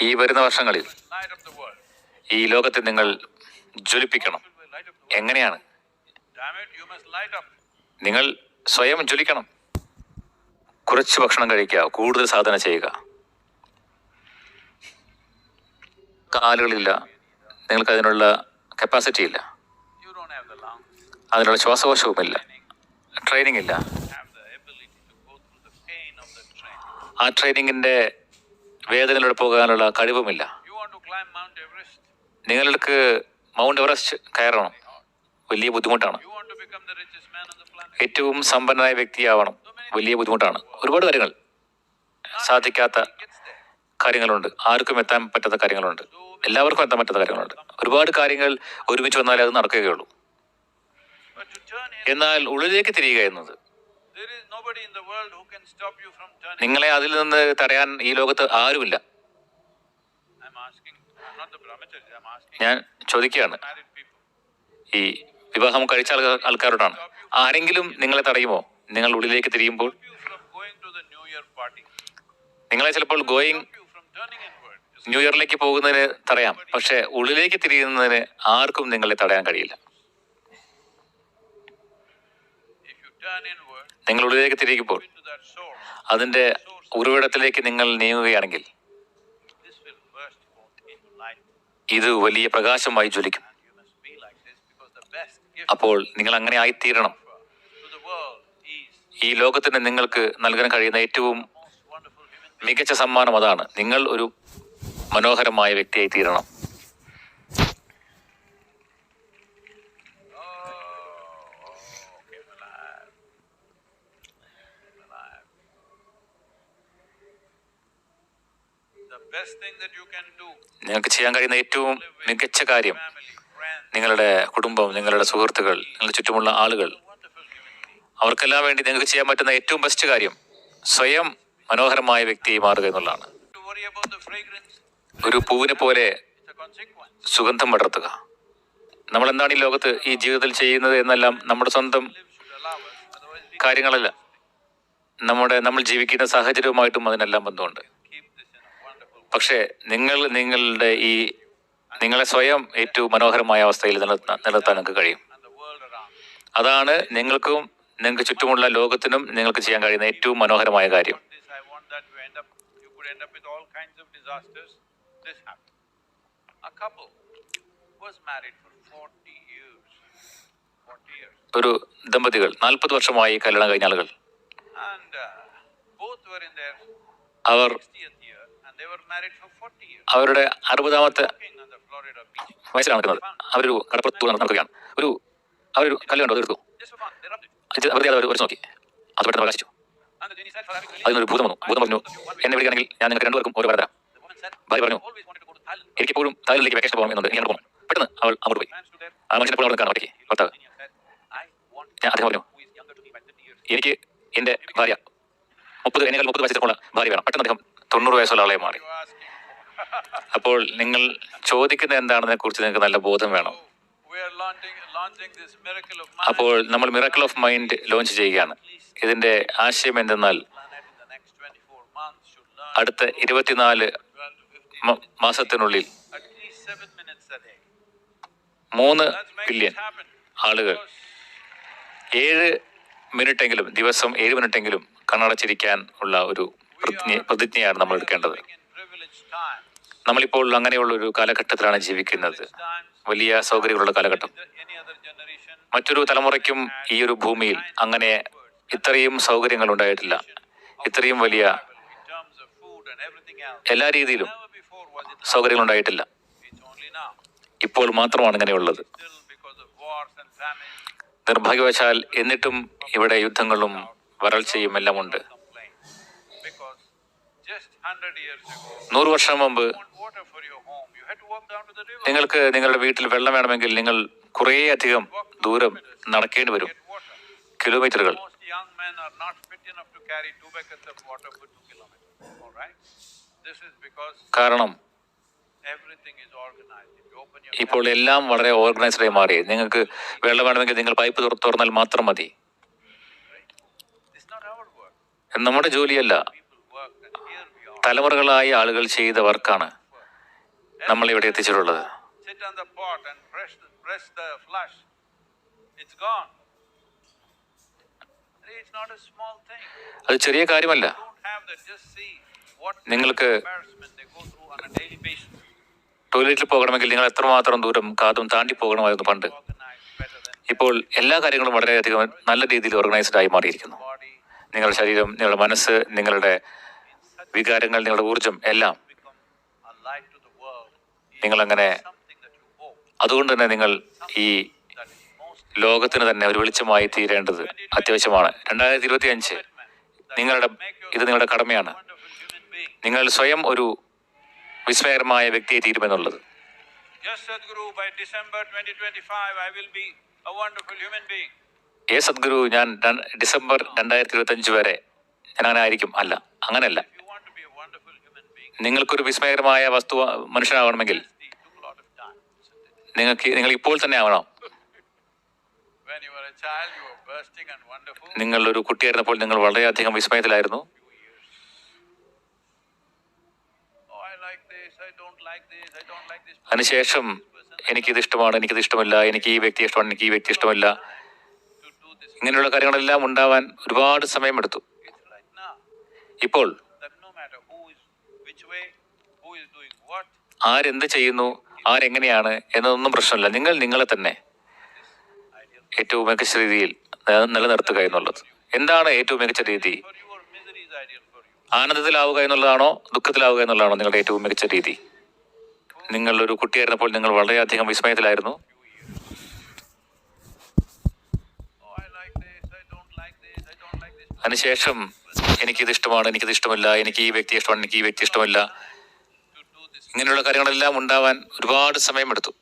ഈ വരുന്ന വർഷങ്ങളിൽ. ഈ ലോകത്തെ നിങ്ങൾ ജ്വലിപ്പിക്കണം. എങ്ങനെയാണ്. നിങ്ങൾ സ്വയം ജ്വലിക്കണം കുറച്ച് ഭക്ഷണം കഴിക്കുക കൂടുതൽ സാധന ചെയ്യുക കാലുകളില്ല നിങ്ങൾക്ക് അതിനുള്ള കപ്പാസിറ്റി ഇല്ല അതിനുള്ള ശ്വാസകോശവും ഇല്ല അതിനുള്ള ശ്വാസകോശവുമില്ല ട്രെയിനിങ് ഇല്ല. ആ ട്രെയിനിങ്ങിന്റെ വേദനയിലൂടെ പോകാനുള്ള കഴിവുമില്ല. നിങ്ങൾക്ക് മൗണ്ട് എവറസ്റ്റ് കയറണം. വലിയ ബുദ്ധിമുട്ടാണ്. ഏറ്റവും സമ്പന്നനായ വ്യക്തിയാവണം. വലിയ ബുദ്ധിമുട്ടാണ്. ഒരുപാട് കാര്യങ്ങൾ സാധിക്കാത്ത കാര്യങ്ങളുണ്ട്. ആർക്കും എത്താൻ പറ്റാത്ത കാര്യങ്ങളുണ്ട്. എല്ലാവർക്കും എത്താൻ പറ്റാത്ത കാര്യങ്ങളുണ്ട്. ഒരുപാട് കാര്യങ്ങൾ ഒരുമിച്ച് വന്നാലേ അത് നടക്കുകയുള്ളൂ. എന്നാൽ ഉള്ളിലേക്ക് തിരിയുക എന്നത് നിങ്ങളെ അതിൽ നിന്ന് തടയാൻ ഈ ലോകത്ത് ആരുമില്ല. ഞാൻ ചോദിക്കുകയാണ്. ഈ വിവാഹം കഴിച്ച ആൾക്കാരോടാണ്. ആരെങ്കിലും നിങ്ങളെ തടയുമോ? നിങ്ങൾ ഉള്ളിലേക്ക് തിരിയുമ്പോൾ. നിങ്ങളെ ചിലപ്പോൾ ഗോയിങ് ന്യൂ ഇയറിലേക്ക് പോകുന്നതിന് തടയാം. പക്ഷെ ഉള്ളിലേക്ക് തിരിയുന്നതിന് ആർക്കും നിങ്ങളെ തടയാൻ കഴിയില്ല. നിങ്ങൾ ഉള്ളിലേക്ക് തിരിയുമ്പോൾ അതിന്റെ ഉറവിടത്തിലേക്ക് നിങ്ങൾ നീങ്ങുകയാണെങ്കിൽ. ഇത് വലിയ പ്രകാശമായി ജ്വലിക്കും അപ്പോൾ നിങ്ങൾ അങ്ങനെ ആയിത്തീരണം ഈ ലോകത്തിന് നിങ്ങൾക്ക് നൽകാൻ കഴിയുന്ന ഏറ്റവും. മികച്ച സമ്മാനം അതാണ് നിങ്ങൾ ഒരു മനോഹരമായ വ്യക്തിയായി തീരണം നിങ്ങൾക്ക് ചെയ്യാൻ കഴിയുന്ന ഏറ്റവും മികച്ച കാര്യം നിങ്ങളുടെ കുടുംബം നിങ്ങളുടെ സുഹൃത്തുക്കൾ നിങ്ങളുടെ ചുറ്റുമുള്ള ആളുകൾ. അവർക്കെല്ലാം വേണ്ടി നിങ്ങൾക്ക് ചെയ്യാൻ പറ്റുന്ന ഏറ്റവും ബെസ്റ്റ് കാര്യം സ്വയം മനോഹരമായ വ്യക്തിയായി മാറുക എന്നുള്ളതാണ്. ഒരു പൂവിനെ പോലെ. സുഗന്ധം പടർത്തുക. നമ്മൾ എന്താണ് ഈ ലോകത്ത് ഈ ജീവിതത്തിൽ ചെയ്യുന്നത് എന്നെല്ലാം നമ്മുടെ സ്വന്തം കാര്യങ്ങളല്ല. നമ്മുടെ നമ്മൾ ജീവിക്കുന്ന സാഹചര്യവുമായിട്ടും അതിനെല്ലാം ബന്ധമുണ്ട്. പക്ഷേ നിങ്ങൾ നിങ്ങളുടെ ഈ നിങ്ങളെ സ്വയം ഏറ്റവും മനോഹരമായ അവസ്ഥയിൽ നിലനിർത്താൻ നിലനിർത്താൻ നിങ്ങൾക്ക് കഴിയും. അതാണ് നിങ്ങൾക്കും നിങ്ങൾക്ക് ചുറ്റുമുള്ള ലോകത്തിനും നിങ്ങൾക്ക് ചെയ്യാൻ കഴിയുന്ന ഏറ്റവും മനോഹരമായ കാര്യം want this, I want that, you end up, you could end up with all kinds of disasters. This happened. A couple was married for 40 years. 40 years. ഒരു ദമ്പതികൾ നാൽപ്പത് വർഷമായി കല്യാണം കഴിഞ്ഞ ആളുകൾ uh, അവർ അവരുടെ അറുപതാമത്തെ. വയസ്സിലാണ് നിൽക്കുന്നത് അവരൊരു കടപ്പുറത്ത് നടക്കുകയാണ്. ഒരു അവരൊരു കല്ലുണ്ടോ അതെടുത്തു Just for fun, they അത് വെറുതെ അവർ വരച്ച് നോക്കി. അത് പെട്ടെന്ന് പ്രകാശിച്ചു. അതിനൊരു ഭൂതം വന്നു. ഭൂതം പറഞ്ഞു എന്നെ വിളിക്കുകയാണെങ്കിൽ ഞാൻ നിങ്ങൾക്ക് രണ്ടുപേർക്കും ഓരോ said, ഭാര്യ പറഞ്ഞു എനിക്കിപ്പോഴും തായ്ലൻഡിലേക്ക് വെക്കേഷൻ പോകണം എന്നുണ്ട്. ഞാൻ പോകണം പെട്ടെന്ന് അവൾ അങ്ങോട്ട് പോയി. ആ മനുഷ്യനെ പോലെ അവിടെ കാണാൻ ഒറ്റയ്ക്ക് ഭർത്താവ്. ഞാൻ അദ്ദേഹം പറഞ്ഞു who is younger to me by 30 years. എനിക്ക് എന്റെ ഭാര്യ മുപ്പത് എന്നെക്കാൾ മുപ്പത് വയസ്സിലുള്ള ഭാര്യ വേണം. പെട്ടെന്ന് അദ്ദേഹം തൊണ്ണൂറ് വയസ്സുള്ള ആളെ മാറി അപ്പോൾ നിങ്ങൾ ചോദിക്കുന്നത് എന്താണെന്നെ കുറിച്ച് നിങ്ങൾക്ക് നല്ല ബോധം വേണം അപ്പോൾ നമ്മൾ മിറക്കിൾ ഓഫ് മൈൻഡ് ലോഞ്ച് ചെയ്യുകയാണ് ഇതിന്റെ ആശയം എന്തെന്നാൽ planet in the next 24 months should learn അടുത്ത ഇരുപത്തിനാല് 12 to 15 മ- മാസത്തിനുള്ളിൽ at least 7 minutes a day. മൂന്ന് ബില്യൺ ആളുകൾ ഏഴ് മിനിറ്റെങ്കിലും ദിവസം ഏഴ് മിനിറ്റെങ്കിലും കണ്ണടച്ചിരിക്കാൻ ഉള്ള ഒരു പ്രതിജ്ഞ പ്രതിജ്ഞയാണ് നമ്മൾ എടുക്കേണ്ടത്. നമ്മളിപ്പോൾ അങ്ങനെയുള്ള ഒരു കാലഘട്ടത്തിലാണ് ജീവിക്കുന്നത് വലിയ സൗകര്യങ്ങളുള്ള കാലഘട്ടം. മറ്റൊരു തലമുറയ്ക്കും ഈ ഒരു ഭൂമിയിൽ അങ്ങനെ ഇത്രയും സൗകര്യങ്ങൾ ഉണ്ടായിട്ടില്ല ഇത്രയും വലിയ. എല്ലാ രീതിയിലും. സൗകര്യങ്ങൾ ഉണ്ടായിട്ടില്ല. ഇപ്പോൾ മാത്രമാണ് ഇങ്ങനെയുള്ളത്. നിർഭാഗ്യവശാൽ എന്നിട്ടും ഇവിടെ യുദ്ധങ്ങളും വരൾച്ചയും എല്ലാം നൂറ് വർഷം മുമ്പ് നിങ്ങൾക്ക് നിങ്ങളുടെ വീട്ടിൽ വെള്ളം വേണമെങ്കിൽ നിങ്ങൾ കുറേയധികം ദൂരം നടക്കേണ്ടി വരും. കിലോമീറ്ററുകൾ. കാരണം ഇപ്പോൾ എല്ലാം വളരെ ഓർഗനൈസ്ഡായി മാറി. നിങ്ങൾക്ക് വെള്ളം വേണമെങ്കിൽ നിങ്ങൾ പൈപ്പ് തുറന്നാൽ മാത്രം മതി. നമ്മുടെ ജോലിയല്ല. തലമുറകളായി ആളുകൾ ചെയ്ത വർക്കാണ് നമ്മൾ ഇവിടെ എത്തിച്ചിട്ടുള്ളത്. അത് ചെറിയ കാര്യമല്ല. നിങ്ങൾക്ക്. ടോയ്ലറ്റിൽ പോകണമെങ്കിൽ നിങ്ങൾ എത്രമാത്രം ദൂരം കാതും താണ്ടി പോകണമായിരുന്നു പണ്ട്. ഇപ്പോൾ എല്ലാ കാര്യങ്ങളും വളരെയധികം നല്ല രീതിയിൽ ഓർഗനൈസ്ഡ് ആയി മാറിയിരിക്കുന്നു. നിങ്ങളുടെ ശരീരം നിങ്ങളുടെ മനസ്സ് നിങ്ങളുടെ വികാരങ്ങൾ നിങ്ങളുടെ ഊർജം എല്ലാം നിങ്ങൾ അങ്ങനെ. അതുകൊണ്ട് തന്നെ നിങ്ങൾ ഈ ലോകത്തിന് തന്നെ ഒരു വെളിച്ചമായി തീരേണ്ടത് അത്യാവശ്യമാണ് രണ്ടായിരത്തി ഇരുപത്തി അഞ്ച് നിങ്ങളുടെ ഇത് നിങ്ങളുടെ കടമയാണ്. നിങ്ങൾ സ്വയം ഒരു വിസ്മയകരമായ വ്യക്തിയെ തീരുമെന്നുള്ളത് Yes, Sadhguru, by December 2025, I will be a wonderful human being. ഏ സദ്ഗുരു ഞാൻ ഡിസംബർ രണ്ടായിരത്തി ഇരുപത്തി അഞ്ച് വരെ ഞാൻ അങ്ങനെ ആയിരിക്കും അല്ല അങ്ങനെയല്ല നിങ്ങൾക്കൊരു വിസ്മയകരമായ വസ്തു it? നിങ്ങൾക്ക് നിങ്ങൾ ഇപ്പോൾ തന്നെ ആവണം. നിങ്ങൾ ഒരു കുട്ടിയായിരുന്നപ്പോൾ നിങ്ങൾ വളരെയധികം വിസ്മയത്തിലായിരുന്നു. അതിനുശേഷം എനിക്കിത് ഇഷ്ടമാണ് എനിക്കിത് ഇഷ്ടമല്ല എനിക്ക് ഈ വ്യക്തി ഇഷ്ടമാണ് എനിക്ക് ഈ വ്യക്തി ഇഷ്ടമല്ല. ഇങ്ങനെയുള്ള കാര്യങ്ങളെല്ലാം ഉണ്ടാവാൻ ഒരുപാട് സമയമെടുത്തു ഇപ്പോൾ ആരെന്ത് ചെയ്യുന്നു? ആരെങ്ങനെയാണ്? എന്നതൊന്നും പ്രശ്നമില്ല. നിങ്ങൾ നിങ്ങളെ തന്നെ ഏറ്റവും മികച്ച രീതിയിൽ നിലനിർത്തുക എന്നുള്ളത്. എന്താണ് ഏറ്റവും മികച്ച രീതി. ആനന്ദത്തിലാവുക എന്നുള്ളതാണോ? ദുഃഖത്തിലാവുക എന്നുള്ളതാണോ നിങ്ങളുടെ ഏറ്റവും മികച്ച രീതി? നിങ്ങൾ ഒരു കുട്ടിയായിരുന്നപ്പോൾ നിങ്ങൾ വളരെയധികം വിസ്മയത്തിലായിരുന്നു. Oh. അതിനുശേഷം എനിക്കിത് ഇഷ്ടമാണ് എനിക്കിത് ഇഷ്ടമല്ല എനിക്ക് ഈ വ്യക്തി ഇഷ്ടമാണ് എനിക്ക് ഈ വ്യക്തി ഇഷ്ടമല്ല. ഇങ്ങനെയുള്ള കാര്യങ്ങളെല്ലാം ഉണ്ടാവാൻ ഒരുപാട് സമയമെടുത്തു.